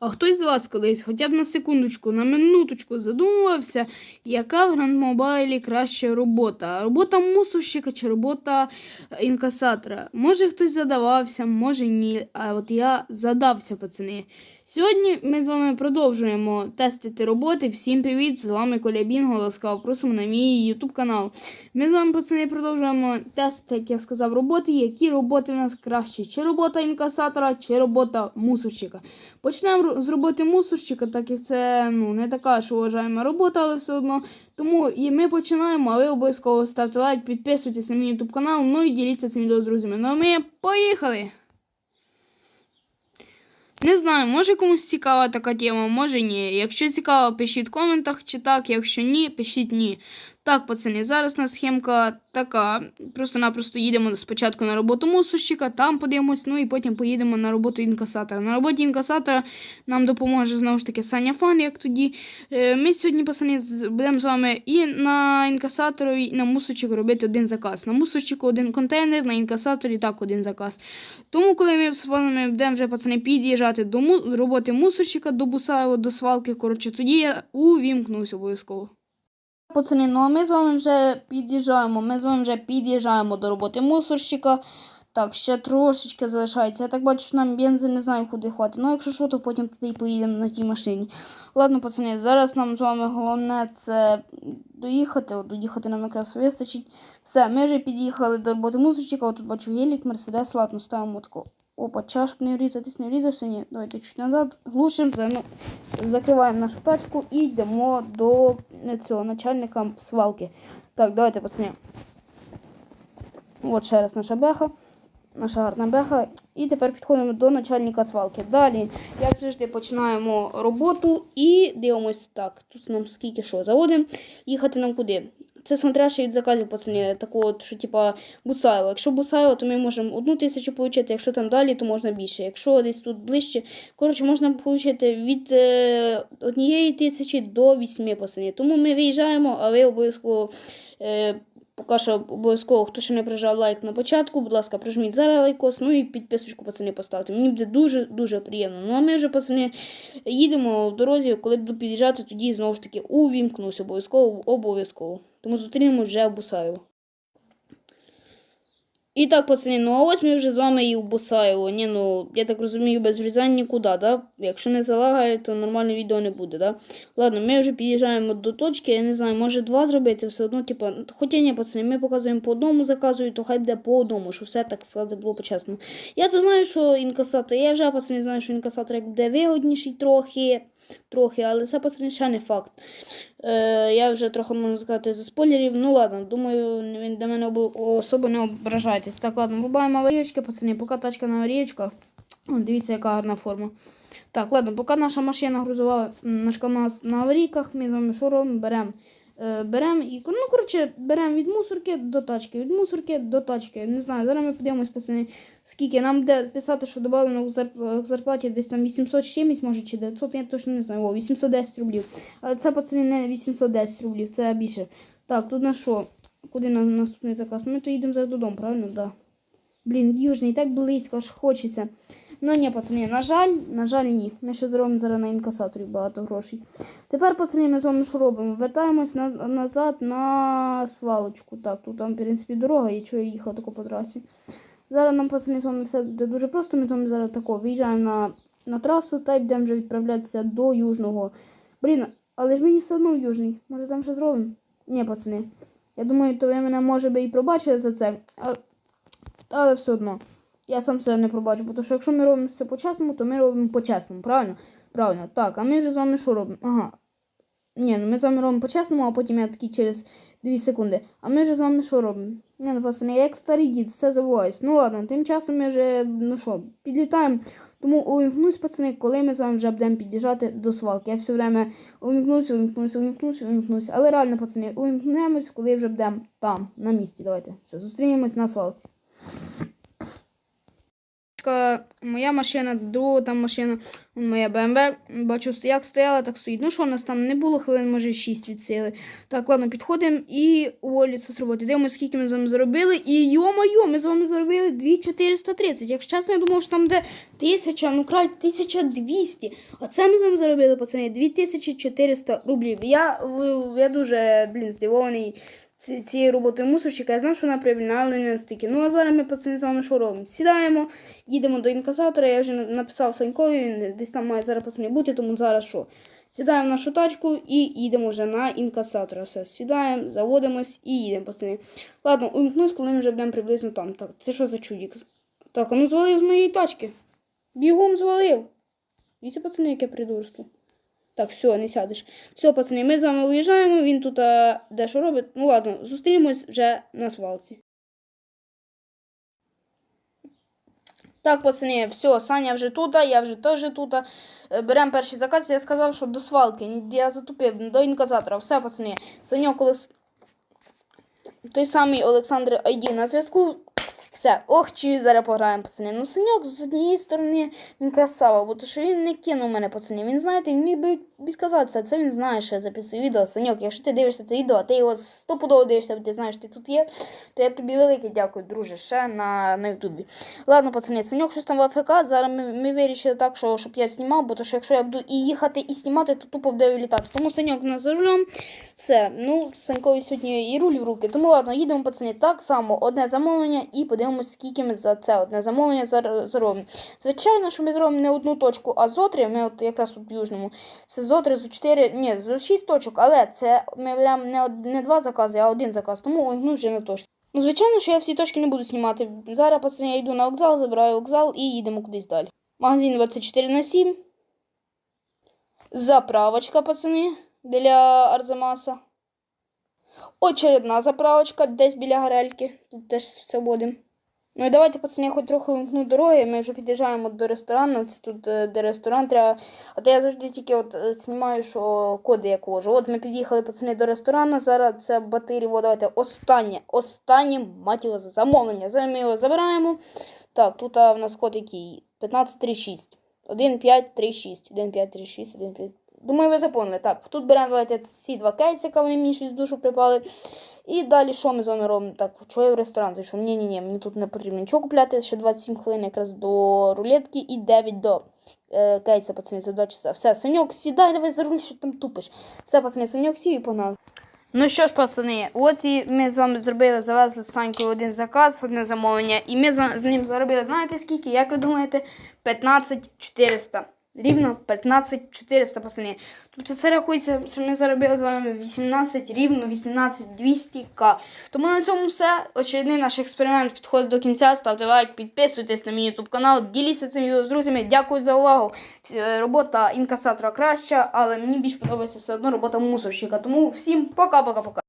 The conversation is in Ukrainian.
А хтось з вас колись хоча б на секундочку, на минуточку задумувався, яка в Grand Mobile краща робота? Робота мусорщика чи робота е, інкасатора? Може хтось задавався, може ні. А от я задався, пацани. Сьогодні ми з вами продовжуємо тестити роботи. Всім привіт! З вами Коля Бінго. Ласкаво просимо на мій YouTube канал. Ми з вами, пацани, продовжуємо тестити, як я сказав, роботи. Які роботи в нас кращі? Чи робота інкасатора, чи робота мусорщика? Почнемо ро- з роботи мусорщика, так як це ну, не така ж уважаємо робота, але все одно. Тому і ми починаємо, а ви обов'язково ставте лайк, підписуйтесь на мій YouTube канал, ну і діліться цим відео з друзями. Ну а ми поїхали! Не знаю, може комусь цікава така тема, може ні. Якщо цікаво, пишіть в коментах чи так, якщо ні, пишіть ні. Так, пацани, зараз у нас схемка така. Просто-напросто їдемо спочатку на роботу мусорщика, там подивимось, ну і потім поїдемо на роботу інкасатора. На роботі інкасатора нам допоможе знову ж таки Саня Фан, як тоді. Е, Ми сьогодні, пацани, будемо з вами і на інкасаторі, і на мусорчику робити один заказ. На мусорчику один контейнер, на інкасаторі так один заказ. Тому, коли ми з вами будемо вже пацани під'їжджати до роботи мусорщика, до Бусаєва, до свалки, коротше, тоді я увімкнусь обов'язково. Пацани, ну а ми з вами вже під'їжджаємо. Ми з вами вже під'їжджаємо до роботи мусорщика. Так, ще трошечки залишається. Я так бачу, що нам бензин не знаю, куди хватить. Ну, якщо що, то потім туди поїдемо на тій машині. Ладно, пацани, зараз нам з вами головне це доїхати. От доїхати нам якраз вистачить. Все, ми вже під'їхали до роботи мусорщика. От тут бачу гелік, мерседес, ладно, ставимо тако. Опа, чашку не врізатись, не врізався, ні. Давайте чуть назад, глушимо, закриваємо нашу тачку і йдемо до е, цього начальника свалки. Так, давайте, пацани. От ще раз наша беха. Наша гарна беха. І тепер підходимо до начальника свалки. Далі, як завжди, починаємо роботу і дивимось так. Тут нам скільки що заводимо. Їхати нам куди? Це смотряще від заказів, пацани, такого, що типа Бусаєва. Якщо Бусаєва, то ми можемо одну тисячу отримати, якщо там далі, то можна більше. Якщо десь тут ближче, коротше, можна отримати від е, однієї тисячі до вісьми, пацани. Тому ми виїжджаємо, а ви обов'язково. Е, Поки що обов'язково, хто ще не прижав лайк на початку, будь ласка, прижміть зараз лайкос, ну і підписочку, пацани, поставте. Мені буде дуже-дуже приємно. Ну а ми вже, пацани, їдемо в дорозі, коли буду під'їжджати, тоді знову ж таки увімкнусь обов'язково, обов'язково. Тому зустрінемось вже в Бусаєво. І так, пацани, ну а ось ми вже з вами і в Бусаєво. Ні, ну, я так розумію, без врізань нікуди, да? Якщо не залагає, то нормальне відео не буде, да? Ладно, ми вже під'їжджаємо до точки, я не знаю, може два зробити, все одно, типа, хоча ні, пацани, ми показуємо по одному заказу, то хай буде по одному, щоб все так сказати було по-чесному. Я то знаю, що інкасатор, я вже пацани знаю, що інкасатор як буде вигодніший трохи, трохи, але це пацани ще не факт. Е, я вже трохи можу сказати за спойлерів. Ну ладно, думаю, він до мене особо не ображайтесь. Так, ладно, врубаємо аварійки, пацани, поки тачка на аварійочках. Дивіться, яка гарна форма. Так, ладно, поки наша машина грузова, наш КАМАЗ на аварійках, ми з вами що робимо? Беремо. Е, беремо і ну, коротше, беремо від мусорки до тачки, від мусорки до тачки. Не знаю, зараз ми подивимось, пацани, скільки нам буде писати, що додано в зарплаті десь там 800 з може, чи 900, я точно не знаю. О, 810 рублів. Але це, пацани, не 810 рублів, це більше. Так, тут на що? Куди на наступний заказ? Ми то їдемо зараз додому, правильно? Да. Блін, южний, так близько, аж хочеться. Ну ні, пацани, на жаль, на жаль, ні. Ми ще зробимо зараз на інкасаторі багато грошей. Тепер, пацани, ми з вами що робимо? Вертаємось на, назад на свалочку. Так, тут там, в принципі, дорога, і чого я їхав тако по трасі. Зараз нам, пацани, з вами все буде дуже просто. Ми з вами зараз тако виїжджаємо на, на трасу та будемо вже відправлятися до Южного. Блін, але ж мені все одно в Южний. Може там що зробимо? Ні, пацани. Я думаю, то ви мене може би і пробачили за це. А, але все одно. Я сам себе не пробачу, тому що якщо ми робимо все по-чесному, то ми робимо по-чесному, правильно? Правильно. Так, а ми вже з вами що робимо? Ага. Ні, ну ми з вами робимо по-чесному, а потім я такий через 2 секунди. А ми вже з вами що робимо? Ні, ну пацани, я як старий дід, все забуваюсь. Ну ладно, тим часом ми вже, ну що, підлітаємо. Тому увімкнусь, пацани, коли ми з вами вже будемо під'їжджати до свалки. Я все время увімкнусь, увімкнусь, увімкнусь, увімкнусь. Але реально, пацани, увімкнемось, коли вже будемо там, на місці. Давайте. Все, зустрінемось на свалці. Тачка, моя машина, друга там машина, моя БМВ. Бачу, як стояла, так стоїть. Ну що, у нас там не було хвилин, може 6 від сили. Так, ладно, підходимо і уволюється з роботи. Дивимося, скільки ми з вами заробили. І йо-моє, ми з вами заробили 2430. Якщо чесно, я думав, що там де 1000, ну край 1200. А це ми з вами заробили, пацани, 2400 рублів. Я, я дуже, блін, здивований цією роботою мусорщика. Я знав, що вона прибільна, але не настільки. Ну а зараз ми пацани з вами що робимо? Сідаємо, їдемо до інкасатора. Я вже написав Санькові, він десь там має зараз пацани бути, тому зараз що? Сідаємо в нашу тачку і їдемо вже на інкасатора. Все, сідаємо, заводимось і їдемо, пацани. Ладно, умкнусь, коли ми вже будемо приблизно там. Так, це що за чудік? Так, ну звалив з моєї тачки. Бігом звалив. Дивіться, пацани, яке придурство. Так, все, не сядеш. Все, пацани, ми з вами виїжджаємо, він тут а, дещо робить. Ну ладно, зустрінемось вже на свалці. Так, пацани, все, Саня вже тут, я вже теж тут. Е, Беремо перший заказ. Я сказав, що до свалки. Я затупив до інказатора. Все, пацани. Саньок Олекс... Той самий Олександр Айді на зв'язку. Все, ох, чи зараз пограємо, пацани. Ну, Саньок з однієї сторони він красава, бо то що він не кинув мене, пацани. Він, знаєте, він міг би відказатися. Це він знає, що я записую відео. Саньок, якщо ти дивишся це відео, а ти його стопудово дивишся, бо ти знаєш, ти тут є, то я тобі велике дякую, друже, ще на, на Ютубі. Ладно, пацани, Саньок щось там в АФК. Зараз ми, ми вирішили так, що щоб я знімав, бо то що якщо я буду і їхати, і знімати, то тупо буде вилітати. Тому Саньок нас за рулем. Все, ну, Санькові сьогодні і руль в руки. Тому ладно, їдемо, пацани, так само одне замовлення і подивимось, скільки ми за це одне замовлення заробимо. Звичайно, що ми зробимо не одну точку, а зо три. Ми от якраз тут в Южному. Це зо три, зо чотири, ні, зо шість точок, але це ми беремо не, од- не два закази, а один заказ. Тому ну, вже на точці. Ну, звичайно, що я всі точки не буду знімати. Зараз, пацани, я йду на вокзал, забираю вокзал і їдемо кудись далі. Магазин 24 на 7. Заправочка, пацани, біля Арзамаса. Очередна заправочка десь біля Гарельки. Тут теж все будемо. Ну і давайте, пацани, я хоч трохи вимкну дороги. Ми вже під'їжджаємо до ресторану. Це тут е, де ресторан треба. А то я завжди тільки от е, знімаю, що коди я ложу. От ми під'їхали, пацани, до ресторану. Зараз це Батирєво. Давайте останнє, останнє мать його замовлення. Зараз ми його забираємо. Так, тут а, в нас код який? 1536. 1536. 1536, 1536. Думаю, ви запомнили. Так, тут беремо давайте ці два кейсика, вони мені щось в душу припали. І далі що ми з вами робимо? Так, що я в ресторан зайшов? Ні, ні, ні, мені тут не потрібно нічого купляти. Ще 27 хвилин якраз до рулетки і 9 до е, кейса, пацани, за 2 часа. Все, Саньок, сідай, давай за руль, що там тупиш. Все, пацани, Саньок сів і погнали. Ну що ж, пацани, ось і ми з вами зробили, завезли з Санькою один заказ, одне замовлення, і ми з ним заробили, знаєте скільки? Як ви думаєте? 15 400. Рівно 15 400, пацани. Тобто це рахується, що ми заробили з вами 18, рівно 18 200к. Тому на цьому все. Очередний наш експеримент підходить до кінця. Ставте лайк, підписуйтесь на мій YouTube канал, діліться цим відео з друзями. Дякую за увагу. Е, Робота інкасатора краща, але мені більш подобається все одно робота мусорщика. Тому всім пока-пока-пока.